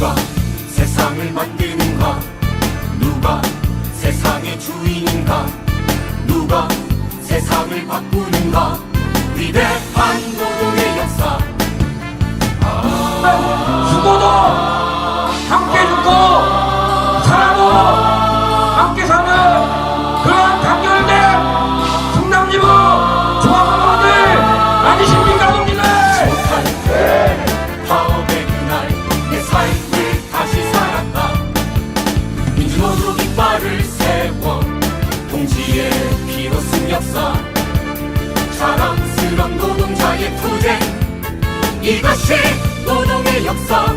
누가 세상을 만드는가 누가 세상의 주인인가 누가 세상을 바꾸는가 위대 없어. 자랑스런 노동자의 투쟁. 이것이 노동의 역사